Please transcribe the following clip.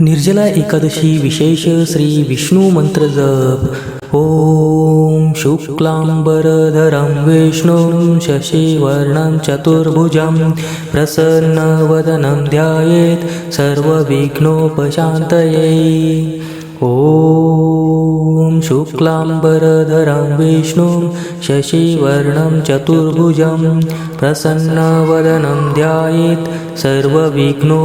निर्जला एकादशी विशेष श्री विष्णू मंत्र जप। ओम शुक्लांबरधरं विष्णुं शशिवर्णं चतुर्भुजं प्रसन्नवदनं ध्यायेत् सर्वविघ्नोपशान्तये। ॐ शुक्लाम्बरधरं विष्णुं शशिवर्णं चतुर्भुजं प्रसन्नवदनं ध्यायेत् सर्वविघ्नोपशान्तये।